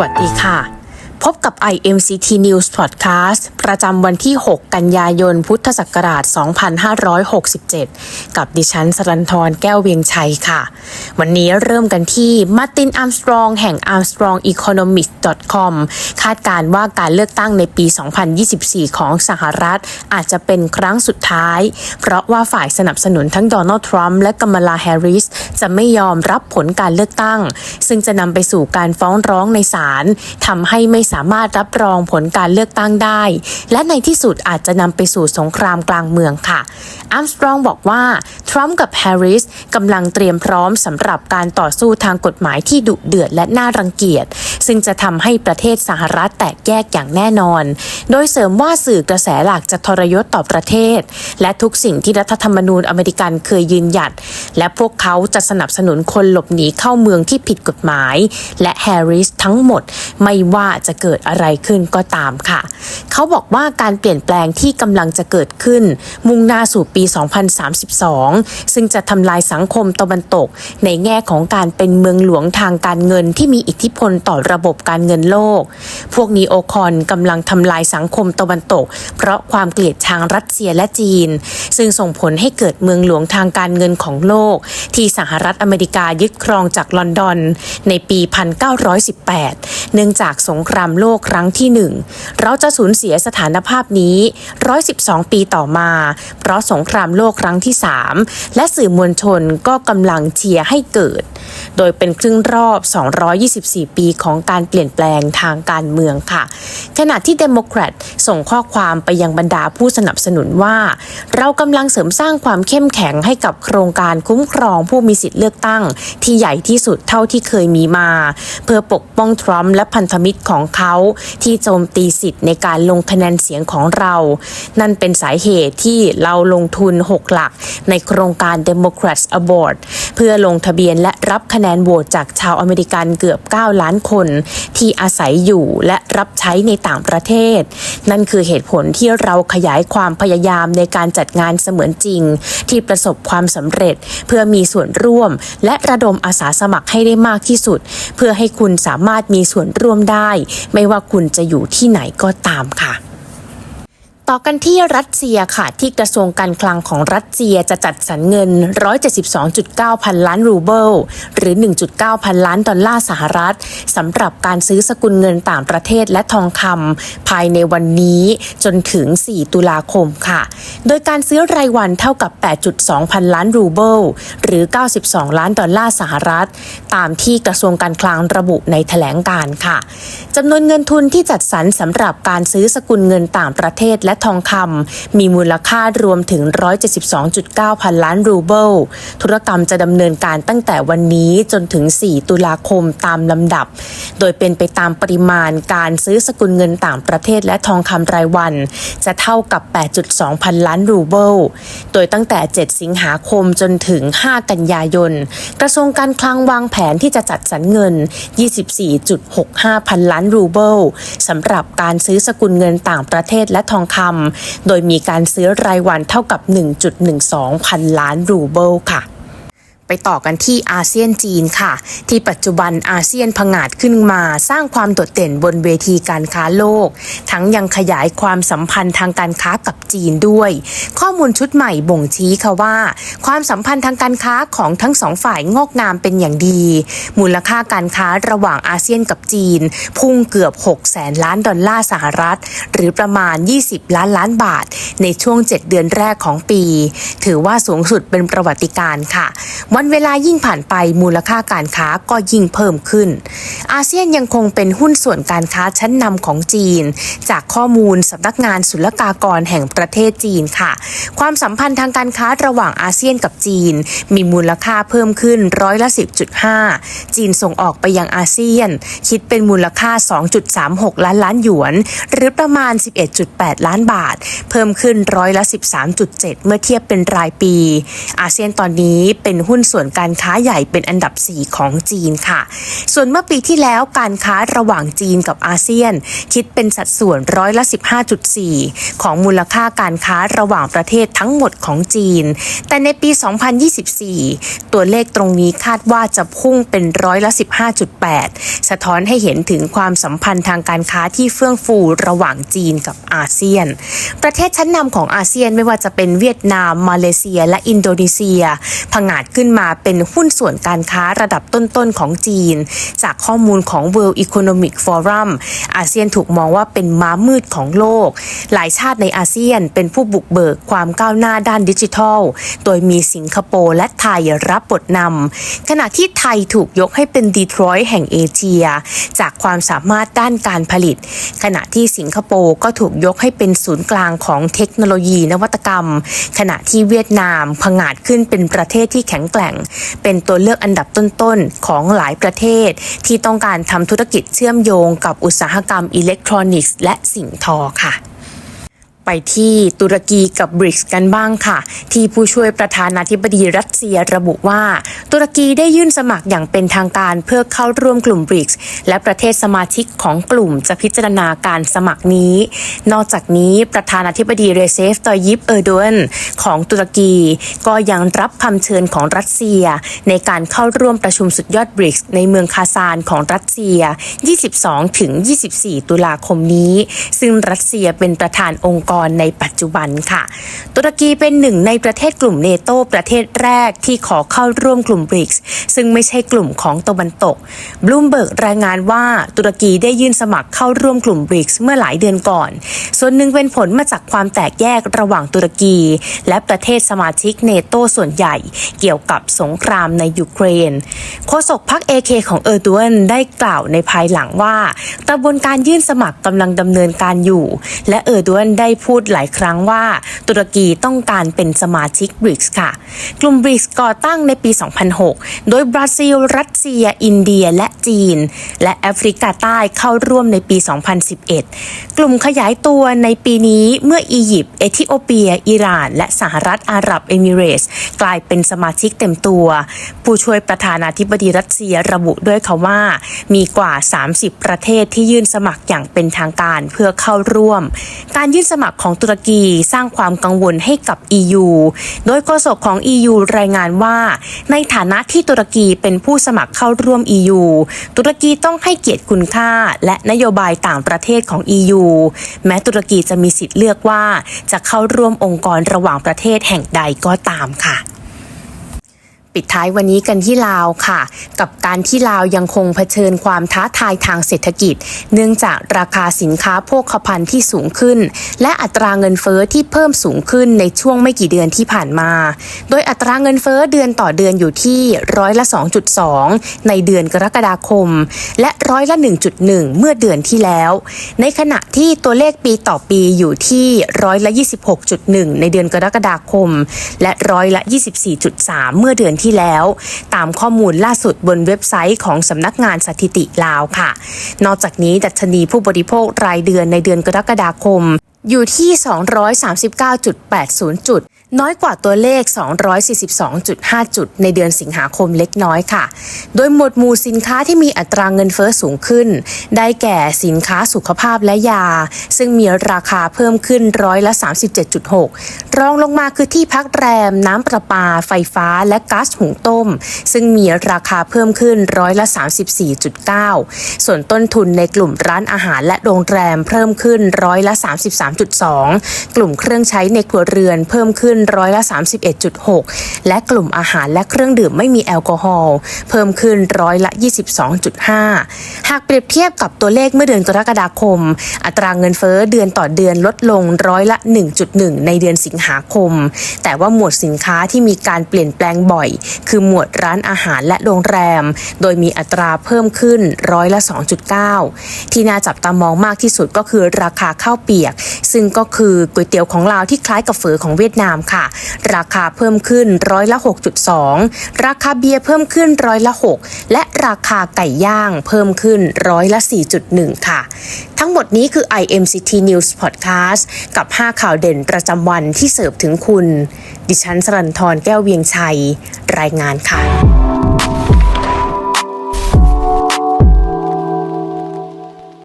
วัสดีค่ะ IMCT News Podcast ประจำวันที่ 6 กันยายน พุทธศักราช 2567 กับดิฉันสรันทรแก้วเวียงชัยค่ะ วันนี้เริ่มกันที่มาร์ตินอาร์มสตรองแห่ง armstrongeconomics.com คาดการว่าการเลือกตั้งในปี 2024 ของสหรัฐ อาจจะเป็นครั้งสุดท้าย เพราะว่าฝ่ายสนับสนุนทั้งโดนัลด์ทรัมป์และกัมลาแฮร์ริส จะไม่ยอมรับผลการเลือกตั้ง ซึ่งจะนำไปสู่การฟ้องร้องในศาลทำให้ไม่สามารถรับรองผลการเลือกตั้งได้ และในที่สุดอาจจะนำไปสู่สงครามกลางเมืองค่ะอัมสตรองบอกว่า ทรัมป์กับแฮร์ริสกำลังเตรียมพร้อมสำหรับการต่อสู้ทางกฎหมายที่ดุเดือดและน่ารังเกียจ ซึ่งจะทำให้ประเทศสหรัฐแตกแยกอย่างแน่นอน โดยเสริมว่าสื่อกระแสหลักจะทรยศต่อประเทศ และทุกสิ่งที่รัฐธรรมนูญอเมริกันเคยยืนหยัด และพวกเขาจะสนับสนุนคนหลบหนีเข้าเมืองที่ผิดกฎหมาย และแฮร์ริสทั้งหมดไม่ว่าจะเกิดอะไรไรขึ้นก็ตามค่ะ เขาบอกว่าการเปลี่ยนแปลงที่กำลังจะเกิดขึ้น มุ่งหน้าสู่ปี 2032 ซึ่งจะทำลายสังคมตะวันตก ในแง่ของการเป็นเมืองหลวงทางการเงินที่มีอิทธิพลต่อระบบการเงินโลก พวกนีโอคอนกำลังทำลายสังคมตะวันตก เพราะความเกลียดชังรัสเซียและจีน ซึ่งส่งผลให้เกิดเมืองหลวงทางการเงินของโลก ที่สหรัฐอเมริกายึดครองจากลอนดอน ในปี 1918 เนื่องจากสงครามโลกครั้งที่หนึ่งเราจะสูญเสียสถานภาพนี้ 112 ปีต่อมา เพราะสงครามโลกครั้งที่ 3 และสื่อมวลชนก็กำลังเชียร์ให้เกิด โดยเป็นครึ่งรอบ 224 ปีของการเปลี่ยนแปลงทางการเมืองค่ะ ขณะที่เดโมแครตส่งข้อความไปยังบรรดาผู้สนับสนุนว่า เรากำลังเสริมสร้างความเข้มแข็งให้กับโครงการคุ้มครองผู้มีสิทธิ์เลือกตั้ง ที่ใหญ่ที่สุดเท่าที่เคยมีมา เพื่อปกป้องทรัมป์และพันธมิตรของเขาที่โจมตีสิทธิ์ในการลงคะแนนเสียงของเรา นั่นเป็นสาเหตุที่เราลงทุน 6 หลัก ในโครงการ Democrats Abroad เพื่อลงทะเบียนและรับคะแนนโหวตจากชาวอเมริกันเกือบ 9 ล้านคน ที่อาศัยอยู่และรับใช้ในต่างประเทศ นั่นคือเหตุผลที่เราขยายความพยายามในการจัดงานเสมือนจริง ที่ประสบความสำเร็จเพื่อมีส่วนร่วม และระดมอาสาสมัครให้ได้มากที่สุด เพื่อให้คุณสามารถมีส่วนร่วมได้ ไม่ว่าคุณจะอยู่ที่ไหนก็ตามค่ะ ต่อกันที่รัสเซียค่ะ ที่กระทรวงการคลังของรัสเซียจะจัดสรรเงิน 172.9 พันล้านรูเบิล หรือ 1.9 พันล้านดอลลาร์สหรัฐสำหรับการซื้อสกุลเงินต่างประเทศและทองคำภายในวันนี้จนถึง 4 ตุลาคมค่ะ โดยการซื้อรายวันเท่ากับ 8.2 พันล้านรูเบิล หรือ 92 ล้านดอลลาร์สหรัฐ ตามที่กระทรวงการคลังระบุในแถลงการค่ะจำนวนเงินทุนที่จัดสรรสำหรับการซื้อสกุลเงินต่างประเทศและทองคำมีมูลค่ารวมถึง 172.9 พันล้านรูเบิล ธุรกรรมจะดำเนินการตั้งแต่วันนี้จนถึง 4 ตุลาคมตามลำดับ โดยเป็นไปตามปริมาณการซื้อสกุลเงินต่างประเทศและทองคำรายวัน จะเท่ากับ 8.2 พันล้านรูเบิล โดยตั้งแต่ 7 สิงหาคมจนถึง 5 กันยายน กระทรวงการคลังวางแผนที่จะจัดสรรเงิน 24.65 พันล้านรูเบิลสำหรับการซื้อสกุลเงินต่างประเทศและทองคำโดยมีการซื้อรายวันเท่ากับ 1.12 พันล้านรูเบิลค่ะ ไปต่อกันที่อาเซียนจีนค่ะ ที่ปัจจุบันอาเซียนผงาดขึ้นมาสร้างความโดดเด่นบนเวทีการค้าโลก ทั้งยังขยายความสัมพันธ์ทางการค้ากับจีนด้วย ข้อมูลชุดใหม่บ่งชี้ค่ะว่า ความสัมพันธ์ทางการค้าของทั้งสองฝ่ายงอกงามเป็นอย่างดี มูลค่าการค้าระหว่างอาเซียนกับจีน พุ่งเกือบ 6 แสนล้านดอลลาร์สหรัฐ หรือประมาณ 20 ล้านล้านบาท ในช่วง 7 เดือนแรกของปี ถือว่าสูงสุดเป็นประวัติการ์ค่ะวันเวลายิ่งผ่านไปมูลค่าการค้าก็ยิ่งเพิ่มขึ้น อาเซียนยังคงเป็นหุ้นส่วนการค้าชั้นนำของจีน จากข้อมูลสำนักงานศุลกากรแห่งประเทศจีนค่ะ ความสัมพันธ์ทางการค้าระหว่างอาเซียนกับจีน มีมูลค่าเพิ่มขึ้นร้อยละ 10.5 จีนส่งออกไปยังอาเซียน คิดเป็นมูลค่า 2.36 ล้านล้านหยวน หรือประมาณ 11.8 ล้านบาท เพิ่มขึ้นร้อยละ 13.7 เมื่อเทียบเป็นรายปี อาเซียนตอนนี้เป็นหุ้นส่วนการค้าใหญ่เป็นอันดับ 4 ของจีนค่ะ ส่วนเมื่อปีที่แล้วการค้าระหว่างจีนกับอาเซียน คิดเป็นสัดส่วนร้อยละ 15.4 ของมูลค่าการค้าระหว่างประเทศทั้งหมดของจีน แต่ในปี 2024 ตัวเลขตรงนี้คาดว่าจะพุ่งเป็นร้อยละ 15.8 สะท้อนให้เห็นถึงความสัมพันธ์ทางการค้าที่เฟื่องฟูระหว่างจีนกับอาเซียน ประเทศชั้นนำของอาเซียนไม่ว่าจะเป็นเวียดนาม มาเลเซีย และอินโดนีเซียผงาดขึ้นมาเป็นหุ้นส่วนการค้าระดับต้นๆของจีน จากข้อมูลของ World Economic Forum อาเซียนถูกมองว่าเป็นม้ามืดของโลก หลายชาติในอาเซียนเป็นผู้บุกเบิกความก้าวหน้าด้านดิจิทัล โดยมีสิงคโปร์และไทยรับบทนำขณะที่ไทยถูกยกให้เป็นดีทรอยต์แห่งเอเชีย จากความสามารถด้านการผลิต ขณะที่สิงคโปร์ก็ถูกยกให้เป็นศูนย์กลางของเทคโนโลยีนวัตกรรม ขณะที่เวียดนามผงาดขึ้นเป็นประเทศที่แข็งแกร่งเป็นตัวเลือกอันดับต้นๆ ของหลายประเทศ ที่ต้องการทำธุรกิจเชื่อมโยงกับอุตสาหกรรมอิเล็กทรอนิกส์ และสิ่งทอค่ะ ไปที่ตุรกีกับบริกส์กันบ้างค่ะ ที่ผู้ช่วยประธานาธิบดีรัสเซียระบุว่า ตุรกีได้ยื่นสมัครอย่างเป็นทางการเพื่อเข้าร่วมกลุ่มบริกส์และประเทศสมาชิกของกลุ่มจะพิจารณาการสมัครนี้ นอกจากนี้ประธานาธิบดีเรเซฟตอยิปเออร์โดนของตุรกีก็ยังรับคำเชิญของรัสเซีย ในการเข้าร่วมประชุมสุดยอดบริกส์ในเมืองคาซานของรัสเซีย 22-24 ตุลาคมนี้ ซึ่งรัสเซียเป็นประธานองค์กรในปัจจุบันค่ะ ตุรกีเป็นหนึ่งในประเทศกลุ่มเนโตประเทศแรกที่ขอเข้าร่วมกลุ่มบริกส์ซึ่งไม่ใช่กลุ่มของตะวันตกบลูมเบิร์กรายงานว่าตุรกีได้ยื่นสมัครเข้าร่วมกลุ่มบริกส์เมื่อหลายเดือนก่อน ส่วนหนึ่งเป็นผลมาจากความแตกแยกระหว่างตุรกี และประเทศสมาชิกเนโตส่วนใหญ่ เกี่ยวกับสงครามในยูเครนโฆษกพรรคเอเคของเออร์ดวนได้กล่าวในภายหลังว่ากระบวนการยื่นสมัครกำลังดำเนินการอยู่ และเออร์ดวนได้พูพูดหลายครั้งว่า ตุรกีต้องการเป็นสมาชิกบริกส์ค่ะ กลุ่มบริกส์ก่อตั้งในปี 2006 โดยบราซิล รัสเซีย อินเดีย และจีน และแอฟริกาใต้เข้าร่วมในปี 2011 กลุ่มขยายตัวในปีนี้เมื่ออียิปต์ เอธิโอเปีย อิหร่าน และสหรัฐอาหรับเอมิเรส กลายเป็นสมาชิกเต็มตัว ผู้ช่วยประธานาธิบดีรัสเซียระบุด้วยค่ะว่า มีกว่า 30 ประเทศที่ยื่นสมัครอย่างเป็นทางการเพื่อเข้าร่วม การยื่นสมัครของตุรกีสร้างความกังวลให้กับ EU โดยโฆษกของ EU รายงานว่า ในฐานะที่ตุรกีเป็นผู้สมัครเข้าร่วม EU ตุรกีต้องให้เกียรติคุณค่า และนโยบายต่างประเทศของ EU แม้ตุรกีจะมีสิทธิ์เลือกว่า จะเข้าร่วมองค์กรระหว่างประเทศแห่งใดก็ตามค่ะ ปิดท้ายวันนี้กันที่ลาวค่ะ กับการที่ลาวยังคงเผชิญความท้าทายทางเศรษฐกิจ เนื่องจากราคาสินค้าโภคภัณฑ์ที่สูงขึ้น และอัตราเงินเฟอ้อที่เพิ่มสูงขึ้นในช่วงไม่กี่เดือนที่ผ่านมา โดยอัตราเงินเฟอ้อเดือนต่อเดือนอยู่ที่ร้อยละ 2.2 ในเดือนกรกฎาคม และร้อยละ 1.1 เมื่อเดือนที่แล้ว ในขณะที่ตัวเลขปีต่อปีอยู่ที่ร้อยละ 26.1 ในเดือนกรกฎาคม และร้อยละ 24.3 เมื่อเดือนที่แล้ว ตามข้อมูลล่าสุดบนเว็บไซต์ของสำนักงานสถิติลาวค่ะ นอกจากนี้ดัชนีผู้บริโภครายเดือนในเดือนกรกฎาคม อยู่ที่ 239.80 จุด น้อยกว่าตัวเลข 242.5 จุดในเดือนสิงหาคมเล็กน้อยค่ะ โดยหมวดหมู่สินค้าที่มีอัตราเงินเฟอ้อสูงขึ้น ได้แก่สินค้าสุขภาพและยา ซึ่งมีราคาเพิ่มขึ้นร้อยละ 37.6 รองลงมาคือที่พักแรม น้ำประปา ไฟฟ้า และก๊าซหุงต้ม ซึ่งมีราคาเพิ่มขึ้นร้อยละ 34.9 ส่วนต้นทุนในกลุ่มร้านอาหารและโรงแรมเพิ่มขึ้นร้อยละ 33.2 กลุ่มเครื่องใช้ในครัวเรือนเพิ่มขึ้นร้อยละ 31.6 และกลุ่มอาหารและเครื่องดื่มไม่มีแอลกอฮอล์เพิ่มขึ้นร้อยละ 22.5 หากเปรียบเทียบกับตัวเลขเมื่อเดือนกรกฎาคม อัตราเงินเฟ้อเดือนต่อเดือนลดลงร้อยละ 1.1 ในเดือนสิงหาคม แต่ว่าหมวดสินค้าที่มีการเปลี่ยนแปลงบ่อย คือหมวดร้านอาหารและโรงแรม โดยมีอัตราเพิ่มขึ้นร้อยละ 2.9 ที่น่าจับตามองมากที่สุดก็คือราคาข้าวเปียก ซึ่งก็คือก๋วยเตี๋ยวของลาวที่คล้ายกับเฝอของเวียดนามค่ะ ราคาเพิ่มขึ้นร้อยละ 6.2 ราคาเบียร์เพิ่มขึ้นร้อยละ 6 และราคาไก่ย่างเพิ่มขึ้นร้อยละ 4.1 ค่ะ ทั้งหมดนี้คือ IMCT News Podcast กับ 5 ข่าวเด่นประจำวันที่เสิร์ฟถึงคุณ ดิฉันสรันทรแก้วเวียงชัย รายงานค่ะ